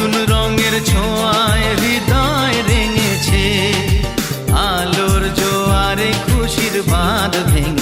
নতুন রঙের ছোঁয়ায় হৃদয় রেঙেছে আলোর জোয়ারে খুশির বাঁধ ভেঙে